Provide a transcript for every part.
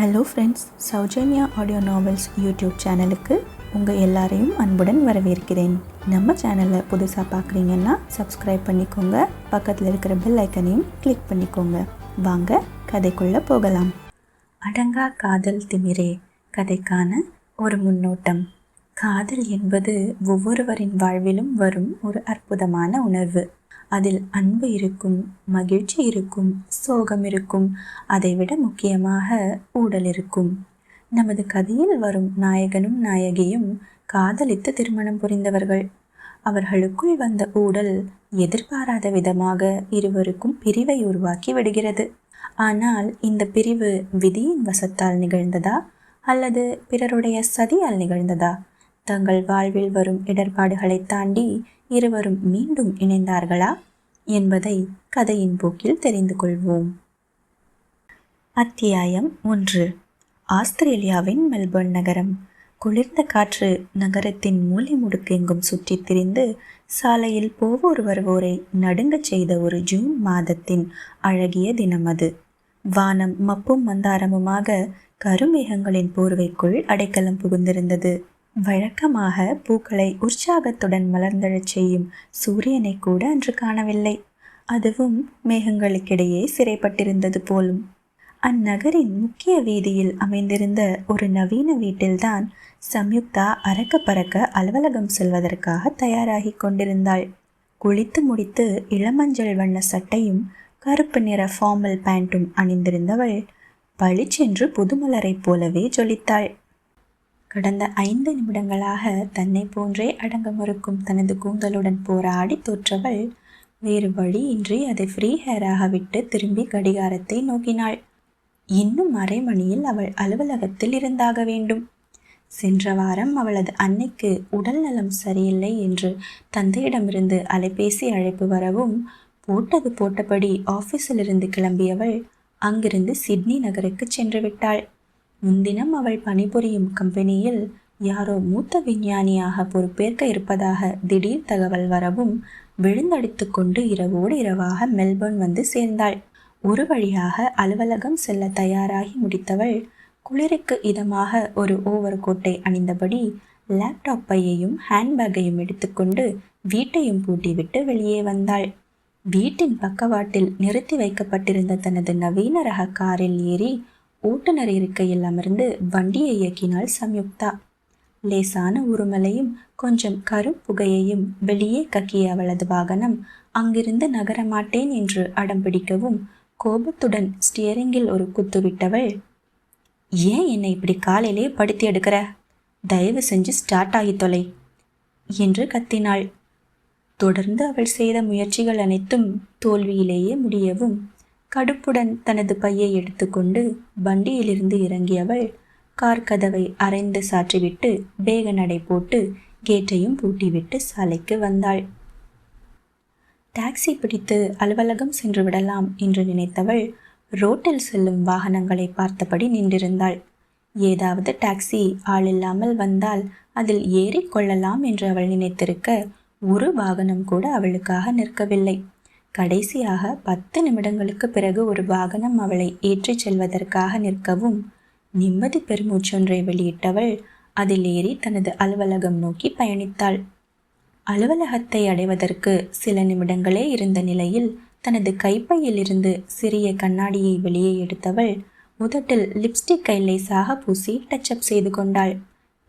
Hello friends Soujanya audio novels YouTube சேனலுக்கு உங்கள் எல்லாரையும் அன்புடன் வரவேற்கிறேன். நம்ம சேனலை புதுசாக பார்க்குறீங்கன்னா சப்ஸ்கிரைப் பண்ணிக்கோங்க. பக்கத்தில் இருக்கிற பெல் ஐக்கனையும் கிளிக் பண்ணிக்கோங்க. வாங்க கதைக்குள்ளே போகலாம். அடங்கா காதல் திமிரே கதைக்கான ஒரு முன்னோட்டம். காதல் என்பது ஒவ்வொருவரின் வாழ்விலும் வரும் ஒரு அற்புதமான உணர்வு. அதில் அன்பு இருக்கும் மகிழ்ச்சி இருக்கும் சோகம் இருக்கும் அதைவிட முக்கியமாக ஊடல் இருக்கும். நமது கதையில் வரும் நாயகனும் நாயகியும் காதலித்து திருமணம் புரிந்தவர்கள். அவர்களுக்குள் வந்த ஊடல் எதிர்பாராத விதமாக இருவருக்கும் பிரிவை உருவாக்கி விடுகிறது. ஆனால் இந்த பிரிவு விதியின் வசத்தால் நிகழ்ந்ததா? அல்லது பிறருடைய சதியால் நிகழ்ந்ததா? தங்கள் வாழ்வில் வரும் இடர்பாடுகளை தாண்டி இருவரும் மீண்டும் இணைந்தார்களா என்பதை கதையின் போக்கில் தெரிந்து கொள்வோம். அத்தியாயம் ஒன்று. ஆஸ்திரேலியாவின் மெல்பர்ன் நகரம். குளிர்ந்த காற்று நகரத்தின் மூலை முடுக்கெங்கும் சுற்றித் திரிந்து சாலையில் போவோர் வருவோரை நடுங்கச் செய்த ஒரு ஜூன் மாதத்தின் அழகிய தினம் அது. வானம் மப்பும் மந்தாரமுமாக கருமேகங்களின் போர்வைக்குள் அடைக்கலம் புகுந்திருந்தது. வழக்கமாக பூக்களை உற்சாகத்துடன் மலர்ந்தழச் செய்யும் சூரியனை கூட அன்று காணவில்லை. அதுவும் மேகங்களுக்கிடையே சிறைப்பட்டிருந்தது போலும். அந்நகரின் முக்கிய வீதியில் அமைந்திருந்த ஒரு நவீன வீட்டில்தான் சம்யுக்தா அறக்க பறக்க அலுவலகம் செல்வதற்காக தயாராகி கொண்டிருந்தாள். குளித்து முடித்து இளமஞ்சள் வண்ண சட்டையும் கருப்பு நிற ஃபார்மல் பேண்ட்டும் அணிந்திருந்தவள் பளிச்சென்று புதுமலரைப் போலவே ஜொலித்தாள். கடந்த ஐந்து நிமிடங்களாக தன்னை போன்றே அடங்க மறுக்கும் தனது கூந்தலுடன் போராடி தோற்றவள் வேறு வழியின்றி அதை ஃப்ரீ ஹேராக விட்டு திரும்பி கடிகாரத்தை நோக்கினாள். இன்னும் அரை மணியில் அவள் அலுவலகத்தில் இருந்தாக வேண்டும். சென்ற வாரம் அவளது அன்னைக்கு உடல் நலம் சரியில்லை என்று தந்தையிடமிருந்து அலைபேசி அழைப்பு வரவும் போட்டது போட்டபடி ஆஃபீஸிலிருந்து கிளம்பியவள் அங்கிருந்து சிட்னி நகருக்கு சென்று விட்டாள். முன்தினம் அவள் பணிபுரியும் கம்பெனியில் யாரோ மூத்த விஞ்ஞானியாக பொறுப்பேற்க இருப்பதாக திடீர் தகவல் வரவும் விழுந்தடித்து கொண்டு இரவோடு இரவாக மெல்பர்ன் வந்து சேர்ந்தாள். ஒரு வழியாக அலுவலகம் செல்ல தயாராகி முடித்தவள் குளிருக்கு இதமாக ஒரு ஓவர் கோட்டை அணிந்தபடி லேப்டாப் பையையும் ஹேண்ட்பேக்கையும் எடுத்துக்கொண்டு வீட்டையும் பூட்டிவிட்டு வெளியே வந்தாள். வீட்டின் பக்கவாட்டில் நிறுத்தி வைக்கப்பட்டிருந்த தனது நவீன ரக காரில் ஏறி ஓட்டுநர் இருக்கையில் அமர்ந்து வண்டியை இயக்கினாள் சம்யுக்தா. லேசான உருமலையும் கொஞ்சம் கரும்புகையையும் வெளியே கக்கிய அவளது வாகனம் அங்கிருந்து நகரமாட்டேன் என்று அடம்பிடிக்கவும் கோபத்துடன் ஸ்டியரிங்கில் ஒரு குத்து விட்டவள் ஏன் என்னை இப்படி காலையிலே படுத்தி எடுக்கிற? தயவு செஞ்சு ஸ்டார்ட் ஆகி தொலை என்று கத்தினாள். தொடர்ந்து அவள் செய்த முயற்சிகள் அனைத்தும் தோல்வியிலேயே முடியவும் கடுப்புடன் தனது பையை எடுத்துக்கொண்டு வண்டியிலிருந்து இறங்கியவள் கார் கதவை அரைந்து சாற்றிவிட்டு வேக நடை போட்டு கேட்டையும் பூட்டிவிட்டு சாலைக்கு வந்தாள். டாக்ஸி பிடித்து அலுவலகம் சென்று விடலாம் என்று நினைத்தவள் ரோட்டில் செல்லும் வாகனங்களை பார்த்தபடி நின்றிருந்தாள். ஏதாவது டாக்ஸி ஆளில்லாமல் வந்தால் அதில் ஏறிக்கொள்ளலாம் என்று அவள் நினைத்திருக்க ஒரு வாகனம் கூட அவளுக்காக நிற்கவில்லை. கடைசியாக பத்து நிமிடங்களுக்கு பிறகு ஒரு வாகனம் அவளை ஏற்றிச் செல்வதற்காக நிற்கவும் நிம்மதி பெருமூச்சொன்றை வெளியிட்டவள் அதில் ஏறி தனது அலுவலகம் நோக்கி பயணித்தாள். அலுவலகத்தை அடைவதற்கு சில நிமிடங்களே இருந்த நிலையில் தனது கைப்பையிலிருந்து சிறிய கண்ணாடியை வெளியே எடுத்தவள் முதட்டில் லிப்ஸ்டிக் கைலேசாக பூசி டச்சப் செய்து கொண்டாள்.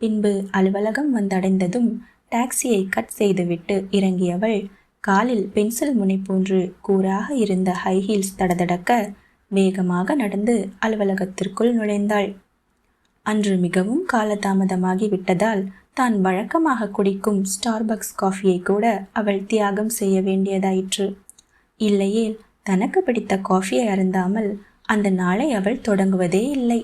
பின்பு அலுவலகம் வந்தடைந்ததும் டாக்ஸியை கட் செய்துவிட்டு இறங்கியவள் காலில் பென்சில் முனை போன்று கூறாக இருந்த ஹை ஹீல்ஸ் தடதடக்க வேகமாக நடந்து அலுவலகத்திற்குள் நுழைந்தாள். அன்று மிகவும் காலதாமதமாகி விட்டதால் தான் வழக்கமாக குடிக்கும் ஸ்டார்பக்ஸ் காஃபியை கூட அவள் தியாகம் செய்ய வேண்டியதாயிற்று. இல்லையேல் தனக்கு பிடித்த காஃபியை அருந்தாமல் அந்த நாளை அவள் தொடங்குவதே இல்லை.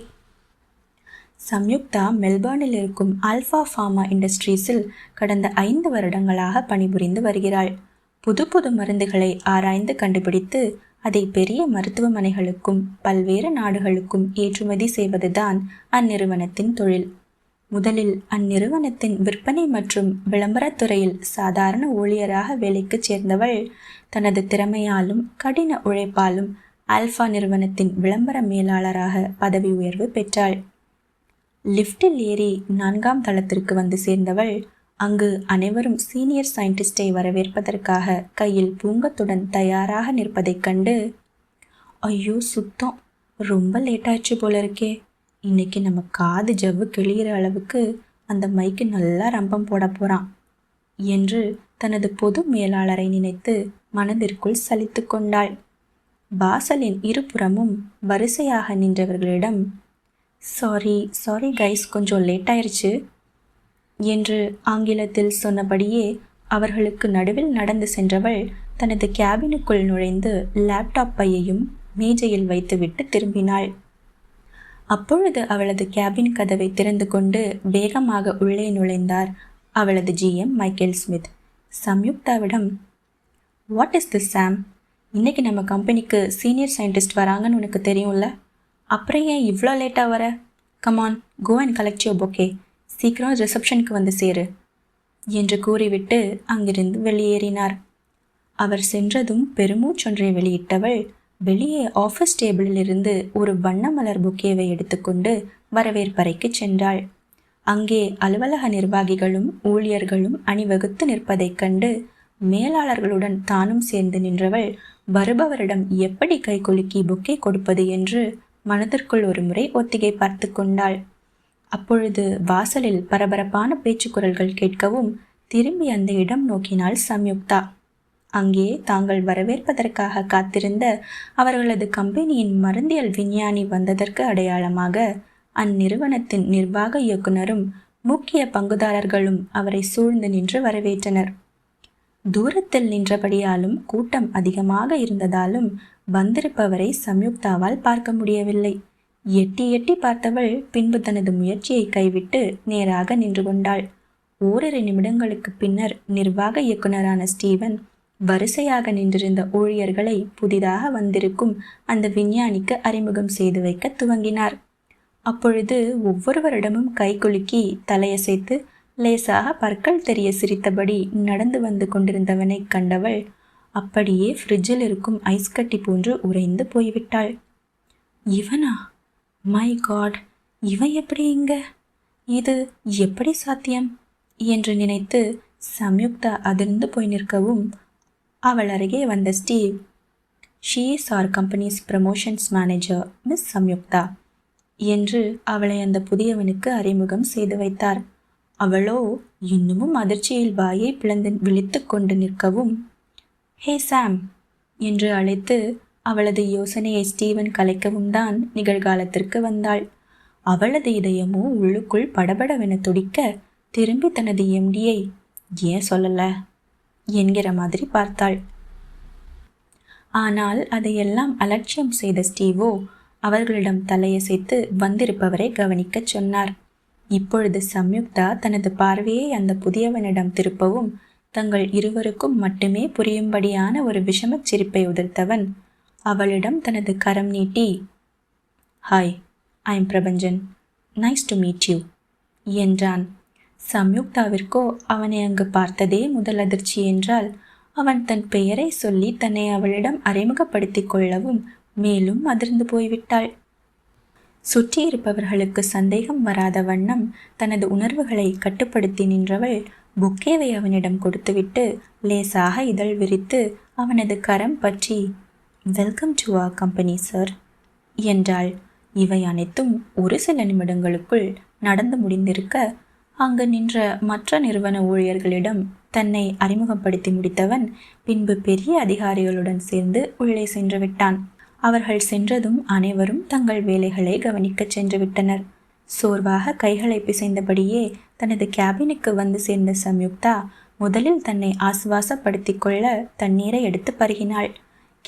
சம்யுக்தா மெல்பர்னில் இருக்கும் ஆல்ஃபா ஃபார்மா இண்டஸ்ட்ரீஸில் கடந்த ஐந்து வருடங்களாக பணிபுரிந்து வருகிறாள். புது புது மருந்துகளை ஆராய்ந்து கண்டுபிடித்து அதை பெரிய மருத்துவமனைகளுக்கும் பல்வேறு நாடுகளுக்கும் ஏற்றுமதி செய்வதுதான் அந்நிறுவனத்தின் தொழில். முதலில் அந்நிறுவனத்தின் விற்பனை மற்றும் விளம்பரத்துறையில் சாதாரண ஊழியராக வேலைக்கு சேர்ந்தவள் தனது திறமையாலும் கடின உழைப்பாலும் ஆல்ஃபா நிறுவனத்தின் விளம்பர மேலாளராக பதவி உயர்வு பெற்றாள். லிஃப்டில் ஏறி நான்காம் தளத்திற்கு வந்து சேர்ந்தவள் அங்கு அனைவரும் சீனியர் சயின்டிஸ்டை வரவேற்பதற்காக கையில் பூங்கத்துடன் தயாராக நிற்பதைக் கண்டு ஐயோ சுத்தம். ரொம்ப லேட்டாச்சு போல இருக்கே இன்னைக்கு நம்ம காது ஜவ்வு கிழிகிற அளவுக்கு அந்த மைக்கு நல்லா ரம்பம் போட போகிறான் என்று தனது பொது மேலாளரை நினைத்து மனதிற்குள் சலித்து கொண்டாள். வாசலின் இருபுறமும் வரிசையாக நின்றவர்களிடம் சாரி சாரி கைஸ் கொஞ்சம் லேட் ஆயிடுச்சு என்று ஆங்கிலத்தில் சொன்னபடியே அவர்களுக்கு நடுவில் நடந்து சென்றவள் தனது கேபினுக்குள் நுழைந்து லேப்டாப் பையையும் மேஜையில் வைத்துவிட்டு திரும்பினாள். அப்பொழுது அவளது கேபின் கதவை திறந்து கொண்டு வேகமாக உள்ளே நுழைந்தார் அவளது ஜிஎம் மைக்கேல் ஸ்மித் சம்யுக்தாவிடம் வாட் இஸ் திஸ் சாம் இன்னைக்கு நம்ம கம்பெனிக்கு சீனியர் சயின்டிஸ்ட் வராங்கன்னு உனக்கு தெரியும்ல. அப்புறம் ஏன் இவ்வளோ லேட்டாக வர? Come on go and collect your bouquet சீக்கிரம் ரிசப்ஷனுக்கு வந்து சேரு என்று கூறிவிட்டு அங்கிருந்து வெளியேறினார். அவர் சென்றதும் பெருமூச்சொன்றை வெளியிட்டவள் வெளியே ஆஃபீஸ் டேபிளிலிருந்து ஒரு வண்ண மலர் புக்கேவை எடுத்துக்கொண்டு வரவேற்பறைக்கு சென்றாள். அங்கே அலுவலக நிர்வாகிகளும் ஊழியர்களும் அணிவகுத்து நிற்பதைக் கண்டு மேலாளர்களுடன் தானும் சேர்ந்து நின்றவள் வருபவரிடம் எப்படி கைகுலுக்கி புக்கே கொடுப்பது? என்று மனதிற்குள் ஒரு முறை ஒத்திகை பார்த்து கொண்டாள். அப்பொழுது வாசலில் பரபரப்பான பேச்சுக்குரல்கள் கேட்கவும் திரும்பி அந்த இடம் நோக்கினாள் சம்யுக்தா. அங்கே தாங்கள் வரவேற்பதற்காக காத்திருந்த அவர்களது கம்பெனியின் மருந்தியல் விஞ்ஞானி வந்ததற்கு அடையாளமாக அந்நிறுவனத்தின் நிர்வாக இயக்குனரும் முக்கிய பங்குதாரர்களும் அவரை சூழ்ந்து நின்று வரவேற்றனர். தூரத்தில் நின்றபடியாலும் கூட்டம் அதிகமாக இருந்ததாலும் வந்திருப்பவரை சம்யுக்தாவால் பார்க்க முடியவில்லை. எட்டி எட்டி பார்த்தவள் பின்பு தனது முயற்சியை கைவிட்டு நேராக நின்று கொண்டாள். ஓரிரு நிமிடங்களுக்கு பின்னர் நிர்வாக இயக்குனரான ஸ்டீவன் வரிசையாக நின்றிருந்த ஊழியர்களை புதிதாக வந்திருக்கும் அந்த விஞ்ஞானிக்கு அறிமுகம் செய்து வைக்க துவங்கினார். அப்பொழுது ஒவ்வொருவரிடமும் கை குலுக்கி தலையசைத்து லேசாக பற்கள் தெரிய சிரித்தபடி நடந்து வந்து கொண்டிருந்தவனை கண்டவள் அப்படியே ஃப்ரிட்ஜில் இருக்கும் ஐஸ் கட்டி போன்று உறைந்து போய்விட்டாள். இவனா? மை காட் இவன் எப்படி இங்க? இது எப்படி சாத்தியம்? என்று நினைத்து சம்யுக்தா அதிர்ந்து போய் நிற்கவும் அவள் அருகே வந்த Steve she is our company's promotions manager miss Samyuktha என்று அவளை அந்த புதியவனுக்கு அறிமுகம் செய்து வைத்தார். அவளோ இன்னமும் அதிர்ச்சியில் வாயை பிளந்து விழித்து கொண்டு நிற்கவும் ஹே சாம் என்று அழைத்து அவளது யோசனையை ஸ்டீவன் கலைக்கவும் தான் நிகழ்காலத்திற்கு வந்தாள். அவளது இதயமோ உள்ளுக்குள் படபடவென துடிக்க திரும்பி தனது எம்டியை ஏன் சொல்லல? என்கிற மாதிரி பார்த்தாள். ஆனால் அதையெல்லாம் அலட்சியம் செய்த ஸ்டீவோ அவர்களிடம் தலையசைத்து வந்திருப்பவரை கவனிக்கச் சொன்னார். இப்பொழுது சம்யுக்தா தனது பார்வையை அந்த புதியவனிடம் திருப்பவும் தங்கள் இருவருக்கும் மட்டுமே புரியும்படியான ஒரு விஷமச் சிரிப்பை உதிர்த்தவன் அவளிடம் தனது கரம் நீட்டி hi I am Prapanchan nice to meet you என்றான். சம்யுக்தாவிற்கோ அவனை அங்கு பார்த்ததே முதல் அதிர்ச்சி என்றால் அவன் தன் பெயரை சொல்லி தன்னை அவளிடம் அறிமுகப்படுத்திக் கொள்ளவும் மேலும் அதிர்ந்து போய்விட்டாள். சுற்றியிருப்பவர்களுக்கு சந்தேகம் வராத வண்ணம் தனது உணர்வுகளை கட்டுப்படுத்தி நின்றவள் புக்கேவை அவனிடம் கொடுத்துவிட்டு லேசாக இதழ் விரித்து அவனது கரம் பற்றி welcome to a company sir என்றாள். இவை அனைத்தும் ஒரு சில நிமிடங்களுக்குள் நடந்து முடிந்திருக்க அங்கு நின்ற மற்ற நிறுவன ஊழியர்களிடம் தன்னை அறிமுகப்படுத்தி முடித்தவன் பின்பு பெரிய அதிகாரிகளுடன் சேர்ந்து உள்ளே சென்று விட்டான். அவர்கள் சென்றதும் அனைவரும் தங்கள் வேலைகளை கவனிக்கச் சென்று விட்டனர். சோர்வாக கைகளை பிசைந்தபடியே தனது கேபினுக்கு வந்து சேர்ந்த சம்யுக்தா முதலில் தன்னை ஆசுவாசப்படுத்தி கொள்ள தண்ணீரை எடுத்து பருகினாள்.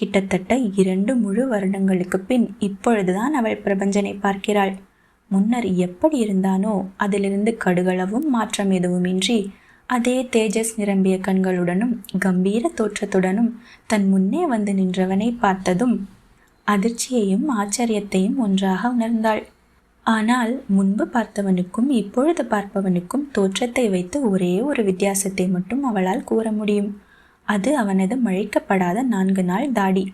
கிட்டத்தட்ட இரண்டு முழு வருடங்களுக்கு பின் இப்பொழுதுதான் அவள் பிரபஞ்சனை பார்க்கிறாள். முன்னர் எப்படி இருந்தானோ அதிலிருந்து கடுகளவும் மாற்றம் எதுவுமின்றி அதே தேஜஸ் நிரம்பிய கண்களுடனும் கம்பீர தோற்றத்துடனும் தன் முன்னே வந்து நின்றவனை பார்த்ததும் அதிர்ச்சியையும் ஆச்சரியத்தையும் ஒன்றாக உணர்ந்தாள். ஆனால் முன்பு பார்த்தவனுக்கும் இப்பொழுது பார்ப்பவனுக்கும் தோற்றத்தை வைத்து ஒரே ஒரு வித்தியாசத்தை மட்டும் அவளால் கூற முடியும். அது அவனது மழைக்கப்படாத நான்கு நாள் தாடி.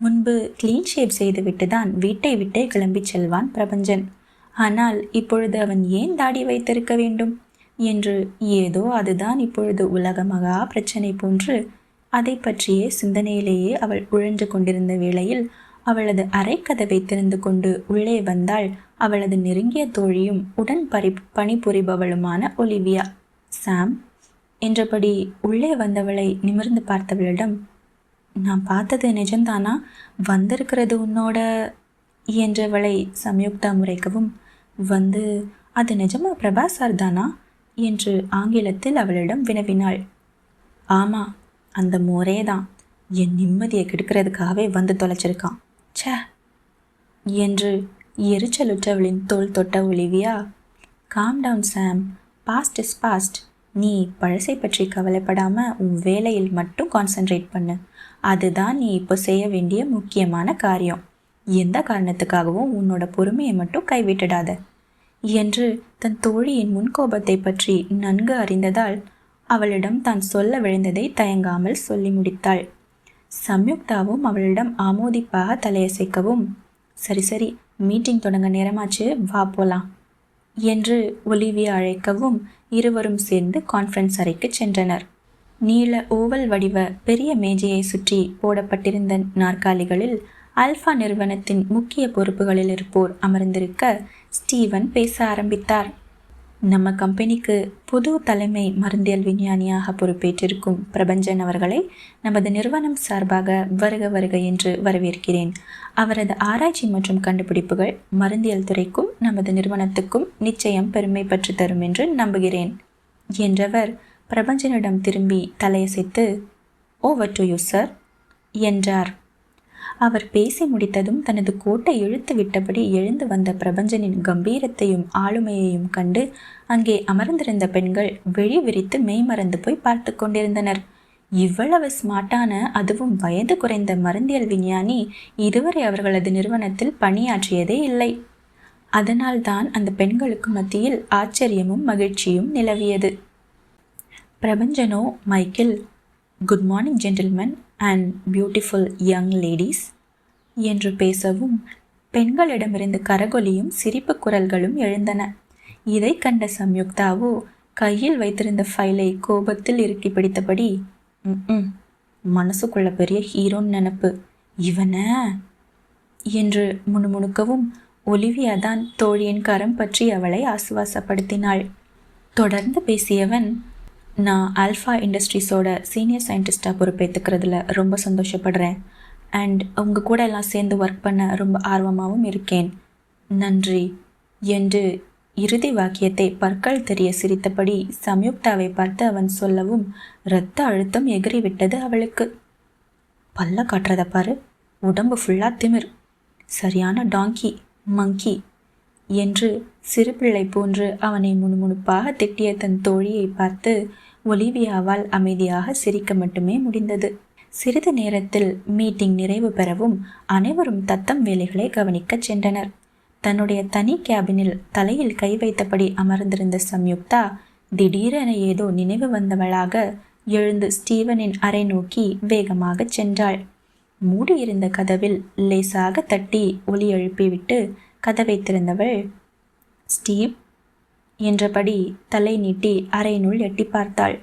முன்பு கிளீன் ஷேவ் செய்துவிட்டு தான் வீட்டை விட்டே கிளம்பிச் செல்வான் பிரபஞ்சன். ஆனால் இப்பொழுது அவன் ஏன் தாடி வைத்திருக்க வேண்டும்? என்று ஏதோ அதுதான் இப்பொழுது உலக மகா பிரச்சனை போன்று அதை பற்றியே சிந்தனையிலேயே அவள் உழன்று கொண்டிருந்த வேளையில் அவளது அரைக்கதவை திறந்து கொண்டு உள்ளே வந்தாள் அவளது நெருங்கிய தோழியும் உடன் பரி பணிபுரிபவளுமான ஒலிவியா. சாம் என்றபடி உள்ளே வந்தவளை நிமிர்ந்து பார்த்தவளிடம் நான் பார்த்தது நிஜம்தானா? வந்திருக்கிறது உன்னோட என்றவளை சம்யுக்தா முறைக்கவும் வந்து அது நிஜமா பிரபா சார் தானா என்று ஆங்கிலத்தில் அவளிடம் வினவினாள். ஆமா அந்த மோரே தான். என் நிம்மதியை கெடுக்கிறதுக்காகவே வந்து தொலைச்சிருக்கான். ச்சே என்று எரிச்சலுற்றவளின் தோல் தொட்ட Olivia calm down Sam past is past நீ பழசை பற்றி கவலைப்படாமல் உன் வேலையில் மட்டும் கான்சென்ட்ரேட் பண்ணு. அதுதான் நீ இப்போ செய்ய வேண்டிய முக்கியமான காரியம். எந்த காரணத்துக்காகவும் உன்னோட பொறுமையை மட்டும் கைவிட்டுடாத. என்று தன் தோழியின் முன்கோபத்தை பற்றி நன்கு அறிந்ததால் அவளிடம் தான் சொல்ல விழுந்ததை தயங்காமல் சொல்லி முடித்தாள். சம்யுக்தாவும் அவளிடம் ஆமோதிப்பாக தலையசைக்கவும் சரி சரி மீட்டிங் தொடங்க நேரமாச்சு வா போலாம். என்று ஒலிவியா அழைக்கவும் இருவரும் சேர்ந்து கான்ஃபரன்ஸ் அறைக்கு சென்றனர். நீள ஓவல் வடிவ பெரிய மேஜையை சுற்றி போடப்பட்டிருந்த நாற்காலிகளில் அல்ஃபா நிறுவனத்தின் முக்கிய பொறுப்புகளில் இருப்போர் அமர்ந்திருக்க ஸ்டீவன் பேச ஆரம்பித்தார். நம்ம கம்பெனிக்கு புது தலைமை மருந்தியல் விஞ்ஞானியாக பொறுப்பேற்றிருக்கும் பிரபஞ்சன் அவர்களை நமது நிறுவனம் சார்பாக வருக வருக என்று வரவேற்கிறேன். அவரது ஆராய்ச்சி மற்றும் கண்டுபிடிப்புகள் மருந்தியல் துறைக்கும் நமது நிறுவனத்துக்கும் நிச்சயம் பெருமை பற்றி தரும் என்று நம்புகிறேன் என்றவர் பிரபஞ்சனிடம் திரும்பி தலையசைத்து ஓவர் டு யூ சார் என்றார். அவர் பேசி முடித்ததும் தனது கோட்டை இழுத்து விட்டபடி எழுந்து வந்த பிரபஞ்சனின் கம்பீரத்தையும் ஆளுமையையும் கண்டு அங்கே அமர்ந்திருந்த பெண்கள் வெளி விரித்து மெய்மறந்து போய் பார்த்து கொண்டிருந்தனர். இவ்வளவு ஸ்மார்ட்டான அதுவும் வயது குறைந்த மருந்தியல் விஞ்ஞானி இதுவரை அவர்களது நிறுவனத்தில் பணியாற்றியதே இல்லை. அதனால்தான் அந்த பெண்களுக்கு மத்தியில் ஆச்சரியமும் மகிழ்ச்சியும் நிலவியது. பிரபஞ்சனோ Michael good morning gentlemen and beautiful young ladies என்று பேசவும் பெண்களிடமிருந்து கரகொலியும் சிரிப்பு குரல்களும் எழுந்தன. இதை கண்ட சம்யுக்தாவோ கையில் வைத்திருந்த ஃபைலை கோபத்தில் இறுக்கி பிடித்தபடி ம் மனசுக்குள்ள பெரிய ஹீரோன்னு நினப்பு. இவன? என்று முணுமுணுக்கவும் ஒலிவியா தான் தோழியின் கரம் பற்றி அவளை ஆசுவாசப்படுத்தினாள். தொடர்ந்து பேசியவன் நான் ஆல்ஃபா இண்டஸ்ட்ரீஸோட சீனியர் சயின்டிஸ்டாக பொறுப்பேற்றுக்கிறதுல ரொம்ப சந்தோஷப்படுறேன். அண்ட் உங்கள் கூட எல்லாம் சேர்ந்து ஒர்க் பண்ண ரொம்ப ஆர்வமாகவும் இருக்கேன். நன்றி. என்று இறுதி வாக்கியத்தை பற்கள் தெரிய சிரித்தபடி சம்யுக்தாவை பார்த்து அவன் சொல்லவும் இரத்த அழுத்தம் எகிறிவிட்டது அவளுக்கு. பல்ல காட்டுறத பாரு. உடம்பு ஃபுல்லாக திமிர். சரியான டாங்கி மங்கி என்று சிறுபிள்ளை போன்று அவனை முணுமுணுப்பாக திட்டிய தன் தோழியை பார்த்து ஒலிவியாவால் அமைதியாக சிரிக்க மட்டுமே முடிந்தது. சிறிது நேரத்தில் மீட்டிங் நிறைவு பெறவும் அனைவரும் தத்தம் வேலைகளை கவனிக்கச் சென்றனர். தன்னுடைய தனி கேபினில் தலையில் கை வைத்தபடி அமர்ந்திருந்த சம்யுக்தா திடீரென ஏதோ நினைவு வந்தவளாக எழுந்து ஸ்டீவனின் அறை நோக்கி வேகமாகச் சென்றாள். மூடியிருந்த கதவில் லேசாக தட்டி ஒலி எழுப்பிவிட்டு கதவை திறந்தவள் ஸ்டீவ் என்றபடி தலை நீட்டி அறையினுள் எட்டி பார்த்தாள்.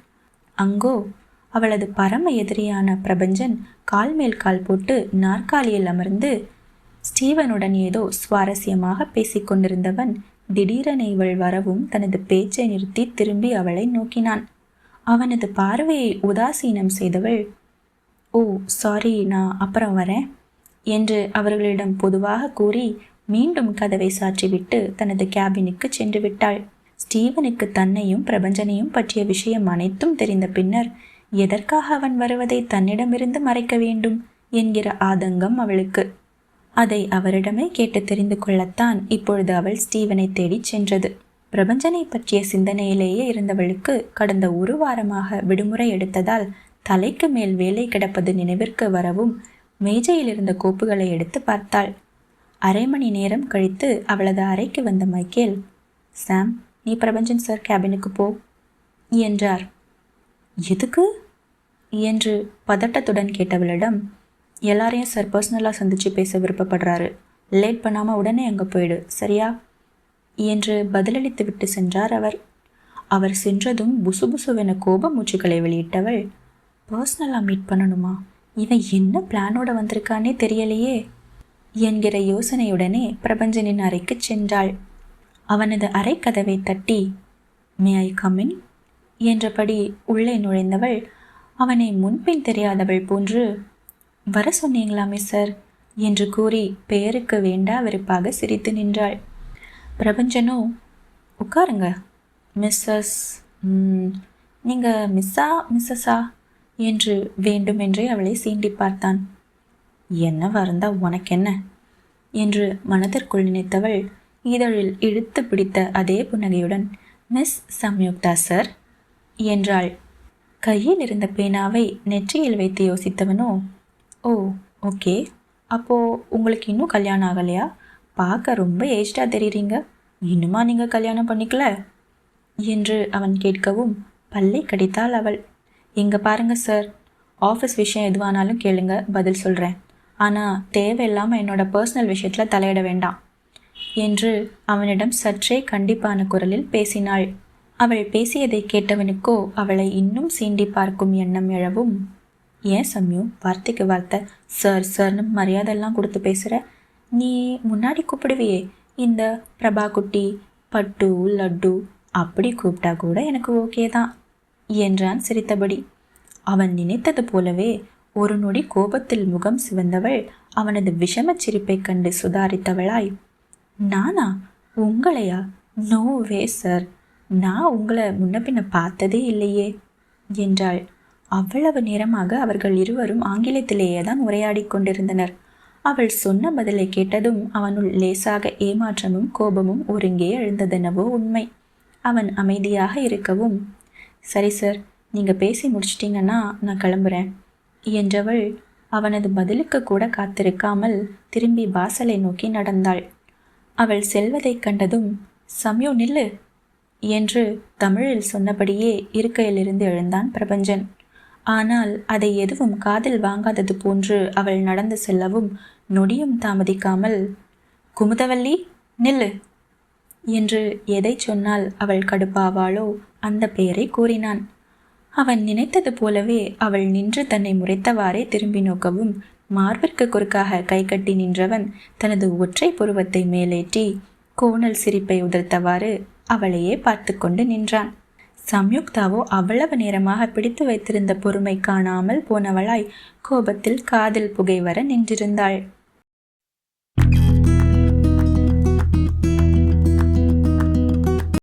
அங்கோ அவளது பரம எதிரியான பிரபஞ்சன் கால் மேல் கால் போட்டு நாற்காலியில் அமர்ந்து ஸ்டீவனுடன் ஏதோ சுவாரஸ்யமாக பேசிக்கொண்டிருந்தவன் திடீரென இவள் வரவும் தனது பேச்சை நிறுத்தி திரும்பி அவளை நோக்கினான். அவனது பார்வையை உதாசீனம் செய்தவள் ஓ சாரி நான் அப்புறம் வரேன் என்று அவர்களிடம் பொதுவாக கூறி மீண்டும் கதவை சாற்றிவிட்டு தனது கேபினுக்கு சென்று விட்டாள். ஸ்டீவனுக்கு தன்னையும் பிரபஞ்சனையும் பற்றிய விஷயம் அனைத்தும் தெரிந்த பின்னர் எதற்காக அவன் வருவதை தன்னிடமிருந்து மறைக்க வேண்டும்? என்கிற ஆதங்கம் அவளுக்கு. அதை அவரிடமே கேட்டு தெரிந்து கொள்ளத்தான் இப்பொழுது அவள் ஸ்டீவனை தேடிச் சென்றது. பிரபஞ்சனை பற்றிய சிந்தனையிலேயே இருந்தவளுக்கு கடந்த ஒரு வாரமாக விடுமுறை எடுத்ததால் தலைக்கு மேல் வேலை கிடப்பது நினைவிற்கு வரவும் மேஜையில் இருந்த கோப்புகளை எடுத்து பார்த்தாள். அரை மணி நேரம் கழித்து அவளது அறைக்கு வந்த மைக்கேல் சாம் நீ பிரபஞ்சன் சார் கேபினுக்கு போ என்றார். எதுக்கு? என்று பதட்டத்துடன் கேட்டவளிடம் எல்லாரையும் சார் பர்சனலாக சந்தித்து பேச விருப்பப்படுறாரு. லேட் பண்ணாமல் உடனே அங்கே போயிடு சரியா? என்று பதிலளித்து விட்டு சென்றார் அவர். அவர் சென்றதும் புசு புசுவென கோப மூச்சுக்களை வெளியிட்டவள் பர்சனலாக மீட் பண்ணணுமா? இவன் என்ன பிளானோட வந்திருக்கானே தெரியலையே. என்கிற யோசனையுடனே பிரபஞ்சனின் அறைக்கு சென்றாள். அவனது அறை கதவை தட்டி மே ஐ கமின் என்றபடி உள்ளே நுழைந்தவள் அவனை முன்பின் தெரியாதவள் போன்று வர சொன்னீங்களாமே சார்? என்று கூறி பெயருக்கு வேண்டா வெறுப்பாக சிரித்து நின்றாள். பிரபஞ்சனோ உட்காருங்க. மிஸ்ஸஸ் நீங்கள் மிஸ்ஸா மிஸ்ஸஸா? என்று வேண்டுமென்றே அவளை சீண்டி பார்த்தான். என்ன இருந்தால் உனக்கென்ன? என்று மனதிற்குள் நினைத்தவள் இதழில் இழுத்து பிடித்த அதே புன்னகையுடன் மிஸ் சம்யுக்தா சார் என்றாள். கையில் இருந்த பேனாவை நெற்றியில் வைத்து யோசித்தவனோ ஓ ஓகே. அப்போது உங்களுக்கு இன்னும் கல்யாணம் ஆகலையா? பார்க்க ரொம்ப ஏஜ்டாக தெரியுறீங்க. இன்னுமா நீங்கள் கல்யாணம் பண்ணிக்கல? என்று அவன் கேட்கவும் பல்லை கடித்தாள் அவள். இங்கே பாருங்க சார் ஆஃபீஸ் விஷயம் எதுவானாலும் கேளுங்க பதில் சொல்கிறேன் ஆனால் தேவையில்லாமல் என்னோட பர்சனல் விஷயத்தில் தலையிட வேண்டாம் என்று அவனிடம் சற்றே கண்டிப்பான குரலில் பேசினாள். அவள் பேசியதை கேட்டவனுக்கோ அவளை இன்னும் சீண்டி பார்க்கும் எண்ணம் எழவும் ஏன் சம்யு வார்த்தைக்கு வார்த்தை சார் சார்னு மரியாதையெல்லாம் கொடுத்து பேசுகிற நீ முன்னாடி கூப்பிடுவியே இந்த பிரபா குட்டி பட்டு லட்டு அப்படி கூப்பிட்டா கூட எனக்கு ஓகே தான் என்றான் சிரித்தபடி. அவன் நினைத்தது போலவே ஒரு நொடி கோபத்தில் முகம் சிவந்தவள் அவனது விஷமச் சிரிப்பைக் கண்டு சுதாரித்தவளாய் நானா? உங்களையா? நோ வே சார் நான் உங்களை முன்ன பின்ன பார்த்ததே இல்லையே என்றாள். அவ்வளவு நேரமாக அவர்கள் இருவரும் ஆங்கிலத்திலேயே தான் உரையாடி கொண்டிருந்தனர். அவள் சொன்ன பதிலை கேட்டதும் அவனுள் லேசாக ஏமாற்றமும் கோபமும் ஒருங்கே எழுந்ததெனவோ உண்மை. அவன் அமைதியாக இருக்கவும் சரி சார் நீங்கள் பேசி முடிச்சிட்டிங்கன்னா நான் கிளம்புறேன். என்றவள் அவனது பதிலுக்கு கூட காத்திருக்காமல் திரும்பி வாசலை நோக்கி நடந்தாள். அவள் செல்வதைக் கண்டதும் சம்யோ நில்லு என்று தமிழில் சொன்னபடியே இருக்கையிலிருந்து எழுந்தான் பிரபஞ்சன். ஆனால் அதை எதுவும் காதில் வாங்காதது போன்று அவள் நடந்து செல்லவும் நொடியும் தாமதிக்காமல் குமுதவல்லி நில்லு என்று எதை சொன்னால் அவள் கடுப்பாவாளோ அந்த பெயரை கூறினான். அவன் நினைத்தது போலவே அவள் நின்று தன்னை முறைத்தவாறே திரும்பி நோக்கவும் மார்பிற்கு குறுக்காக கை கட்டி நின்றவன் தனது ஒற்றை புருவத்தை மேலேற்றி கோணல் சிரிப்பை உதிர்த்தவாறு அவளையே பார்த்து கொண்டு நின்றான். சம்யுக்தாவோ அவ்வளவு நேரமாக பிடித்து வைத்திருந்த பொறுமை காணாமல் போனவளாய் கோபத்தில் காதில் புகை வர நின்றிருந்தாள்.